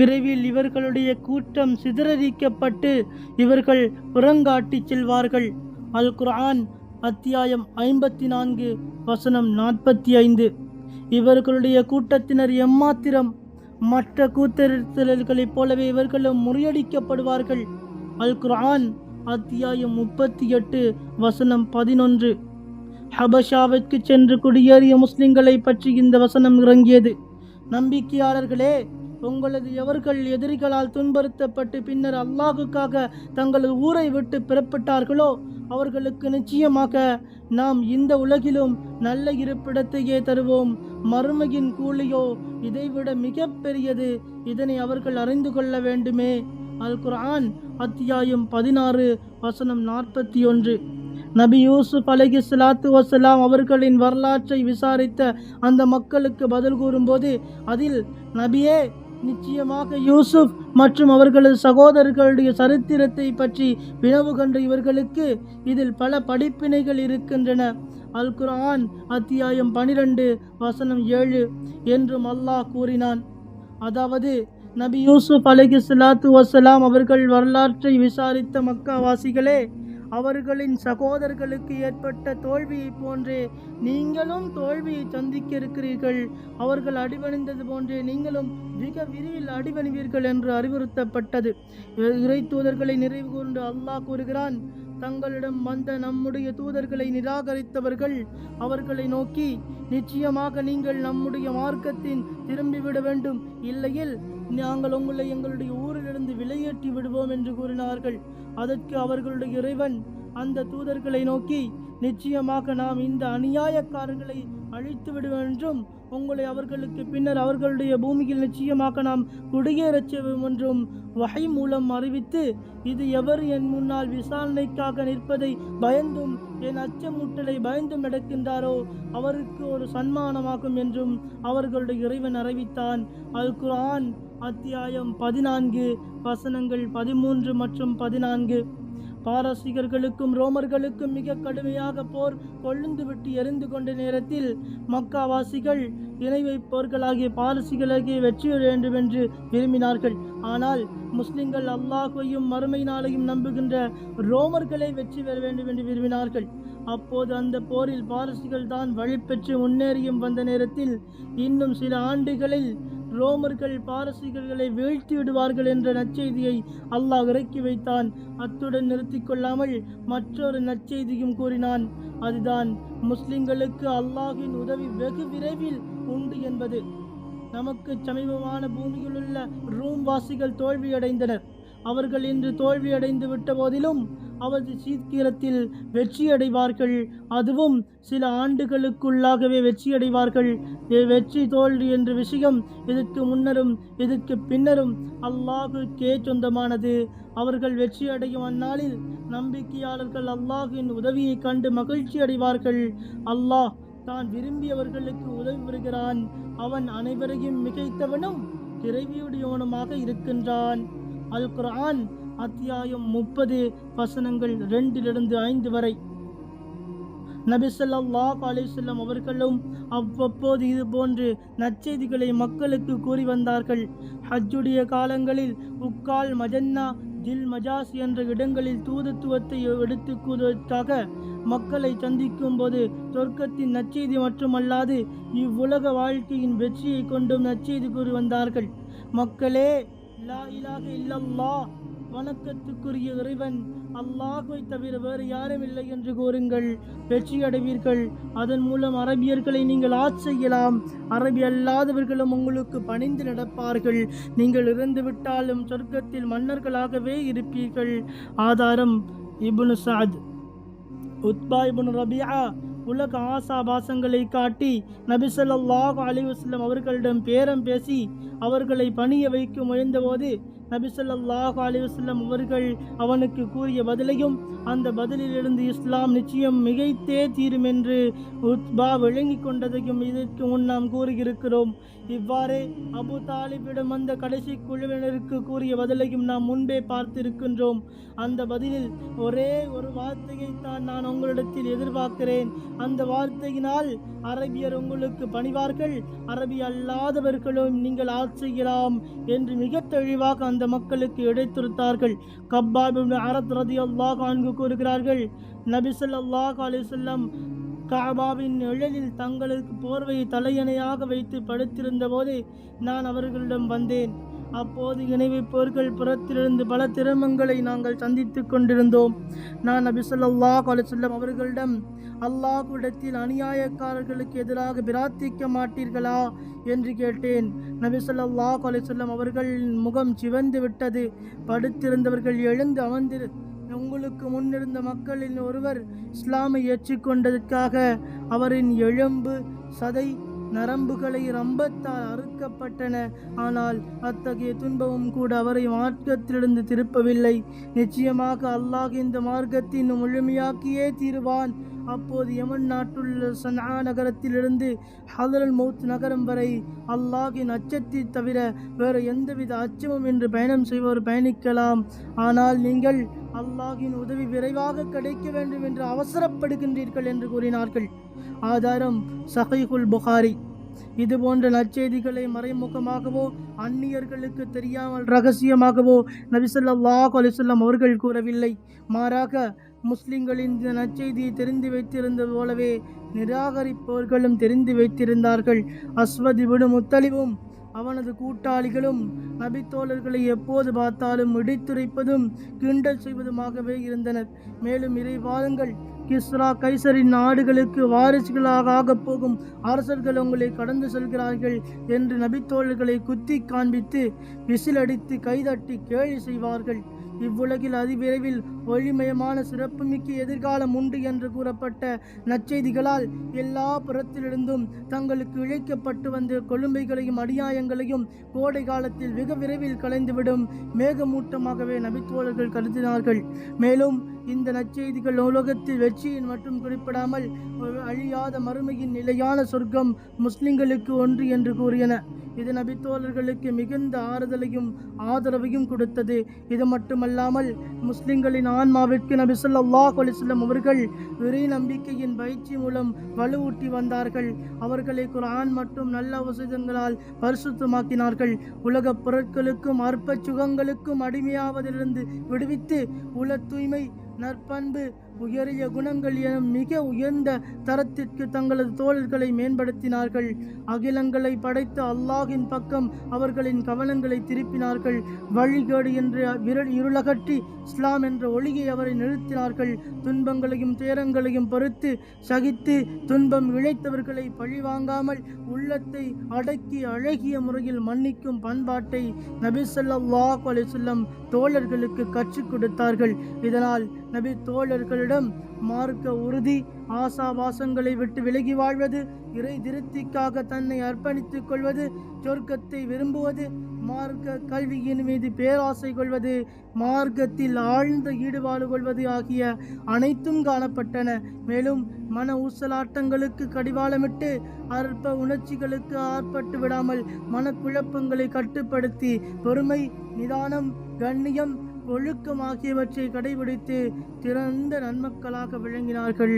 விரைவில் இவர்களுடைய கூட்டம் சிதறடிக்கப்பட்டு இவர்கள் புறங்காட்டி செல்வார்கள். அல் குரான் அத்தியாயம் ஐம்பத்தி நான்கு வசனம் நாற்பத்தி ஐந்து இவர்களுடைய கூட்டத்தினர் எம்மாத்திரம்? மற்ற கூத்தரித்தல்களைப் போலவே இவர்களும் முறியடிக்கப்படுவார்கள். அல் குரான் அத்தியாயம் முப்பத்தி எட்டு வசனம் பதினொன்று. ஹபஷாவிற்கு சென்று குடியேறிய முஸ்லிம்களை பற்றி இந்த வசனம் இறங்கியது. நம்பிக்கையாளர்களே உங்களது எவர்கள் எதிரிகளால் துன்புறுத்தப்பட்டு பின்னர் அல்லாஹுக்காக தங்களது ஊரை விட்டு பிறப்பிட்டார்களோ அவர்களுக்கு நிச்சயமாக நாம் இந்த உலகிலும் நல்ல இருப்பிடத்தையே தருவோம். மறுமையின் கூலியோ இதைவிட மிக பெரியது இதனை அவர்கள் அறிந்து கொள்ள வேண்டுமே. அல் குர்ஆன் அத்தியாயம் பதினாறு வசனம் நாற்பத்தி ஒன்று நபி யூசுப் அலகி சலாத்து வசலாம் அவர்களின் வரலாற்றை விசாரித்த அந்த மக்களுக்கு பதில் கூறும்போது அதில் நபியே நிச்சயமாக யூசுப் மற்றும் அவர்களது சகோதரர்களுடைய சரித்திரத்தை பற்றி வினவு கண்ட இவர்களுக்கு இதில் பல படிப்பினைகள் இருக்கின்றன. அல் குரான் அத்தியாயம் பனிரெண்டு வசனம் ஏழு என்றும் அல்லாஹ் கூறினான். அதாவது நபி யூசுப் அலகி சலாத்து வசலாம் அவர்கள் வரலாற்றை விசாரித்த மக்காவாசிகளே அவர்களின் சகோதரர்களுக்கு ஏற்பட்ட தோல்வியைப் போன்றே நீங்களும் தோல்வியை சந்திக்க இருக்கிறீர்கள் அவர்கள் அடிவணிந்தது போன்றே நீங்களும் மிக விரிவில் அடிவணிவீர்கள் என்று அறிவுறுத்தப்பட்டது. இறை தூதர்களை நிறைவு கூர்ந்து அல்லாஹ் கூறுகிறான் தங்களிடம் வந்த நம்முடைய தூதர்களை நிராகரித்தவர்கள் அவர்களை நோக்கி நிச்சயமாக நீங்கள் நம்முடைய மார்க்கத்தின் திரும்பிவிட வேண்டும். இல்லையில் நாங்கள் உங்களை எங்களுடைய ஊர் இருந்து விலையேற்றி விடுவோம் என்று கூறினார்கள். அதற்கு அவர்களுடைய இறைவன் அந்த தூதர்களை நோக்கி நிச்சயமாக நாம் இந்த அநியாயக்காரர்களை அழித்து விடுவோம் என்றும் உங்களை அவர்களுக்கு பின்னர் அவர்களுடைய பூமியில் நிச்சயமாக நாம் குடியேறச் செய்வோம் என்றும் வகை மூலம் அறிவித்து இது எவர் என் முன்னால் விசாரணைக்காக நிற்பதை பயந்தும் என் அச்சமூட்டலை பயந்தும் நடக்கின்றாரோ அவருக்கு ஒரு சன்மானமாகும் என்றும் அவர்களுடைய இறைவன் அறிவித்தான். அல் குர்ஆன் அத்தியாயம் பதினான்கு வசனங்கள் பதிமூன்று மற்றும் பதினான்கு. பாரசீகர்களுக்கும் ரோமர்களுக்கும் மிக கடுமையாக போர் கொழுந்து விட்டு எரிந்து கொண்ட நேரத்தில் மக்காவாசிகள் இணை வைப்பவர்களாகிய பாரசீகளாகிய வெற்றி வேண்டும் என்று விரும்பினார்கள். ஆனால் முஸ்லிம்கள் அல்லாஹையும் மறுமை நாளையும் நம்புகின்ற ரோமர்களை வெற்றி பெற வேண்டும் என்று விரும்பினார்கள். அப்போது அந்த போரில் பாரசிகள் தான் வழிபெற்று முன்னேறியும் வந்த நேரத்தில் இன்னும் சில ஆண்டுகளில் ரோமர்கள் பாரசீகர்களை வீழ்த்தி விடுவார்கள் என்ற நற்செய்தியை அல்லாஹ் இறக்கி வைத்தான். அத்துடன் நிறுத்தி கொள்ளாமல் மற்றொரு நற்செய்தியும் கூறினான். அதுதான் முஸ்லிம்களுக்கு அல்லாஹின் உதவி வெகு விரைவில் உண்டு என்பது. நமக்கு சமீபமான பூமியில் உள்ள ரூம் வாசிகள் தோல்வியடைந்தனர். அவர்கள் இன்று தோல்வியடைந்து விட்ட போதிலும் அவரது சீக்கிரத்தில் வெற்றியடைவார்கள். அதுவும் சில ஆண்டுகளுக்குள்ளாகவே வெற்றியடைவார்கள். வெற்றி தோல்வி என்ற விஷயம் இதற்கு முன்னரும் இதற்கு பின்னரும் அல்லாஹுக்கே சொந்தமானது. அவர்கள் வெற்றியடையும் அந்நாளில் நம்பிக்கையாளர்கள் அல்லாஹின் உதவியை கண்டு மகிழ்ச்சி அடைவார்கள். அல்லாஹ் தான் விரும்பியவர்களுக்கு உதவி வருகிறான் அவன் அனைவரையும் மிகைத்தவனும் இறைவியுடையவனுமாக இருக்கின்றான். அல் குரான் அத்தியாயம் முப்பது வசனங்கள் ரெண்டிலிருந்து ஐந்து வரை. நபிசல்லாஹ் அலிசல்லம் அவர்களும் அவ்வப்போது இது போன்று நற்செய்திகளை மக்களுக்கு கூறி வந்தார்கள். ஹஜ்ஜுடைய காலங்களில் உக்கால் மஜன்னா தில் மஜாஸ் என்ற இடங்களில் தூதத்துவத்தை எடுத்து கூறுவதற்காக மக்களை சந்திக்கும் போது சொர்க்கத்தின் நற்செய்தி மட்டுமல்லாது இவ்வுலக வாழ்க்கையின் வெற்றியை கொண்டும் நற்செய்தி கூறி வந்தார்கள். மக்களே லா இலாக இல்லல்லாஹ் வணக்கத்துக்குரிய இறைவன் அல்லாஹை தவிர வேறு யாரும் இல்லை என்று கூறுங்கள். வெற்றி அடைவீர்கள். அதன் மூலம் அரபியர்களை நீங்கள் ஆட்சி செய்யலாம். அரபி அல்லாதவர்களும் உங்களுக்கு பணிந்து நடப்பார்கள். நீங்கள் இறந்து விட்டாலும் சொர்க்கத்தில் மன்னர்களாகவே இருப்பீர்கள். ஆதாரம் இபுனு சாத் உத்பா இபுன் ரபியா உலக ஆசாபாசங்களை காட்டி நபிசல்லாஹ் ஸல்லல்லாஹு அலைஹி அவர்களிடம் பேரம் பேசி அவர்களை பணிய வைக்க முயன்றபோது நபிசல்லாஹ் அலிவசல்லம் அவர்கள் அவனுக்கு கூறிய பதிலையும் அந்த பதிலிலிருந்து இஸ்லாம் நிச்சயம் மிகைத்தே தீரும் என்று உத்பா விளங்கிக் கொண்டதையும் இதற்கு முன் நாம் கூறியிருக்கிறோம். இவ்வாறே அபு தாலிபிடம் அந்த கடைசி குழுவினருக்கு கூறிய பதிலையும் நாம் முன்பே பார்த்திருக்கின்றோம். அந்த பதிலில் ஒரே ஒரு வார்த்தையை தான் நான் உங்களிடத்தில் எதிர்பார்க்கிறேன். அந்த வார்த்தையினால் அரபியர் உங்களுக்கு பணிவார்கள். அரபி அல்லாதவர்களும் நீங்கள் ஆட்சியலாம் என்று மிக தெளிவாக அந்த மக்களுக்கு இடைத்திருத்தார்கள் கப்பாபின் அரத் ரதி அல்லாஹ் அன்கு கூறுகிறார்கள் நபிசல் அல்லாஹ் அலிசல்லம் காபாவின் நிழலில் தங்களுக்கு போர்வையை தலையணையாக வைத்து படுத்திருந்த போது நான் அவர்களிடம் வந்தேன். அப்போது இணைவை போர்கள் புறத்திலிருந்து பல திருமங்களை நாங்கள் சந்தித்துக் கொண்டிருந்தோம். நான் நபிசல்லாஹ் அலிசல்லம் அவர்களிடம் அல்லாஹ்விடத்தில் அநியாயக்காரர்களுக்கு எதிராக பிரார்த்திக்க மாட்டீர்களா என்று கேட்டேன். நபி சொல்லாஹ் அலைஹி அவர்களின் முகம் சிவந்து விட்டது. படுத்திருந்தவர்கள் எழுந்து அமர்ந்திரு. உங்களுக்கு முன்னிருந்த மக்களில் ஒருவர் இஸ்லாமை ஏற்றுக்கொண்டதற்காக அவரின் எலும்பு சதை நரம்புகளை ரம்பத்தால் அறுக்கப்பட்டன. ஆனால் அத்தகைய துன்பமும் கூட அவரை மார்க்கத்திலிருந்து திருப்பவில்லை. நிச்சயமாக அல்லாஹ் இந்த மார்க்கத்தின் முழுமையாக்கியே தீருவான். அப்போது யமன் நாட்டுள்ள சனா நகரத்திலிருந்து ஹதரல் மௌத் நகரம் வரை அல்லாஹின் அச்சத்தை தவிர வேறு எந்தவித அச்சமும் என்று பயணம் செய்வோர் பயணிக்கலாம். ஆனால் நீங்கள் அல்லாஹின் உதவி விரைவாக கிடைக்க வேண்டும் என்று அவசரப்படுகின்றீர்கள் என்று கூறினார்கள். ஆதாரம் சஹைகுல் புகாரி. இது போன்ற நற்செய்திகளை மறைமுகமாகவோ அந்நியர்களுக்கு தெரியாமல் ரகசியமாகவோ நபிசல்லாஹ் அலிசல்லாம் அவர்கள் கூறவில்லை. மாறாக முஸ்லிம்களின் இந்த நற்செய்தியை தெரிந்து வைத்திருந்த போலவே நிராகரிப்பவர்களும் தெரிந்து வைத்திருந்தார்கள். அஸ்வதி விடு முத்தலிவும் அவனது கூட்டாளிகளும் நபித்தோழர்களை எப்போது பார்த்தாலும் இடித்துரைப்பதும் கிண்டல் செய்வதுமாகவே இருந்தனர். மேலும் இறைவாதங்கள் கிஸ்ரா கைசரின் நாடுகளுக்கு வாரிசுகளாக ஆகப் போகும் அரசர்கள் உங்களை கடந்து செல்கிறார்கள் என்று நபித்தோழர்களை குத்தி காண்பித்து விசிலடித்து கைதட்டி கேலி செய்வார்கள். இவ்வுலகில் அதிவிரைவில் ஒளிமயமான சிறப்புமிக்க எதிர்காலம் உண்டு என்று கூறப்பட்ட நற்செய்திகளால் எல்லா புறத்திலிருந்தும் தங்களுக்கு இழைக்கப்பட்டு வந்த கொழும்பைகளையும் அடியாயங்களையும் கோடை காலத்தில் வெகு விரைவில் கலைந்துவிடும் மேகமூட்டமாகவே நபித்தோழர்கள் கருதினார்கள். மேலும் இந்த நற்செய்திகள் உலகத்தில் வெற்றியின் மட்டும் குறிப்பிடாமல் அழியாத மறுமையின் நிலையான சொர்க்கம் முஸ்லிம்களுக்கு ஒன்று என்று கூறியன. இது நபித்தோழர்களுக்கு மிகுந்த ஆறுதலையும் ஆதரவையும் கொடுத்தது. இது மட்டுமல்லாமல் முஸ்லிம்களின் ஆன்மாவிற்கு நபி ஸல்லல்லாஹு அலைஹி அவர்கள் விரை நம்பிக்கையின் பயிற்சி மூலம் வலுவூட்டி வந்தார்கள். அவர்களை குரான் மற்றும் நல்ல வசதங்களால் பரிசுத்தமாக்கினார்கள். உலகப் பொருட்களுக்கும் அற்ப சுகங்களுக்கும் அடிமையாவதிலிருந்து விடுவித்து உல தூய்மை நற்பண்பு உயரிய குணங்கள் எனும் மிக உயர்ந்த தரத்திற்கு தங்களது தோழர்களை மேம்படுத்தினார்கள். அகிலங்களை படைத்த அல்லாஹின் பக்கம் அவர்களின் கவனங்களை திருப்பினார்கள். வழிகேடு என்ற விரல் இருளகற்றி இஸ்லாம் என்ற ஒளியை அவரை நிறுத்தினார்கள். துன்பங்களையும் துயரங்களையும் பொறுத்து சகித்து துன்பம் இழைத்தவர்களை பழிவாங்காமல் உள்ளத்தை அடக்கி அழகிய முறையில் மன்னிக்கும் பண்பாட்டை நபிசல்லாஹ் அலிசல்லம் தோழர்களுக்கு கற்றுக் கொடுத்தார்கள். இதனால் நபி தோழர்களிடம் மார்க்க உறுதி ஆசாவாசங்களை விட்டு விலகி வாழ்வது இறை திருப்திக்காக தன்னை அர்ப்பணித்துக் கொள்வது சொர்க்கத்தை விரும்புவது மார்க்க கல்வியின் மீது பேராசை கொள்வது மார்க்கத்தில் ஆழ்ந்த ஈடுபாடு கொள்வது ஆகிய அனைத்தும் காணப்பட்டன. மேலும் மன ஊசலாட்டங்களுக்கு கடிவாளமிட்டு அற்ப உணர்ச்சிகளுக்கு ஆட்பட்டு விடாமல் மனக்குழப்பங்களை கட்டுப்படுத்தி பொறுமை நிதானம் கண்ணியம் ஒழுக்கம் ஆகியவற்றை கடைபிடித்து திறந்த நன்மக்களாக விளங்கினார்கள்.